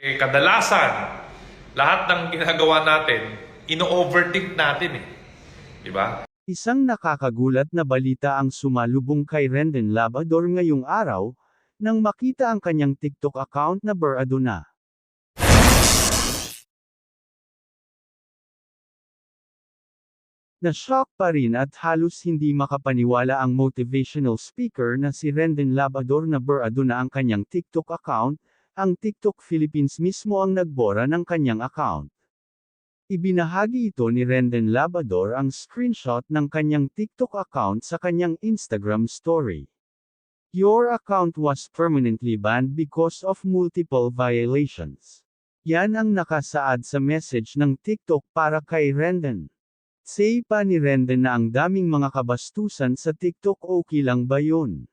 Eh, kadalasan, lahat ng ginagawa natin, ino-overthink natin eh. Di ba? Isang nakakagulat na balita ang sumalubong kay Rendon Labrador ngayong araw, nang makita ang kanyang TikTok account na barado na. Na-shock pa rin at halos hindi makapaniwala ang motivational speaker na si Rendon Labrador na barado na ang kanyang TikTok account, ang TikTok Philippines mismo ang nagbora ng kanyang account. Ibinahagi ito ni Rendon Labrador ang screenshot ng kanyang TikTok account sa kanyang Instagram story. Your account was permanently banned because of multiple violations. Yan ang nakasaad sa message ng TikTok para kay Rendon. Say pa ni Rendon na ang daming mga kabastusan sa TikTok okay lang ba yun?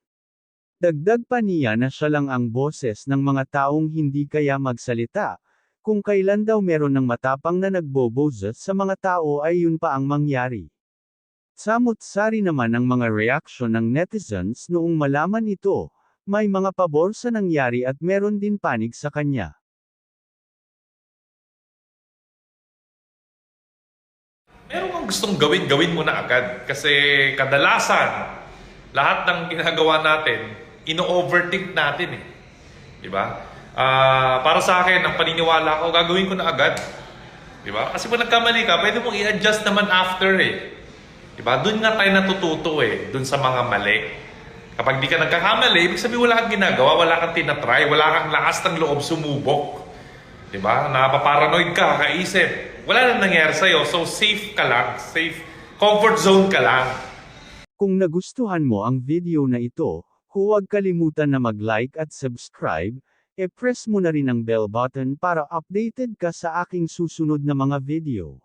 Dagdag pa niya na siya lang ang boses ng mga taong hindi kaya magsalita, kung kailan daw meron ng matapang na nagboboses sa mga tao ay yun pa ang mangyari. Samot-sari naman ang mga reaksyon ng netizens noong malaman ito, may mga pabor sa nangyari at meron din panig sa kanya. Meron kang gustong gawin, gawin mo na agad. Kasi kadalasan, lahat ng ginagawa natin, ino-overthink natin eh. Di ba? Ah, para sa akin, ang paniniwala ko, gagawin ko na agad. Di ba? Kasi kung nagkamali ka, pwede mong i-adjust naman after eh. Di ba? Doon nga tayo natututo eh. Doon sa mga mali. Kapag di ka nagkakamali, ibig sabihin wala kang ginagawa, wala kang tinatry, wala kang lakas ng loob sumubok. Di ba? Napaparanoid ka, kaisip. Wala nang nangyari sa'yo, so safe ka lang. Safe. Comfort zone ka lang. Kung nagustuhan mo ang video na ito, huwag kalimutan na mag-like at subscribe, e-press mo na rin ang bell button para updated ka sa aking susunod na mga video.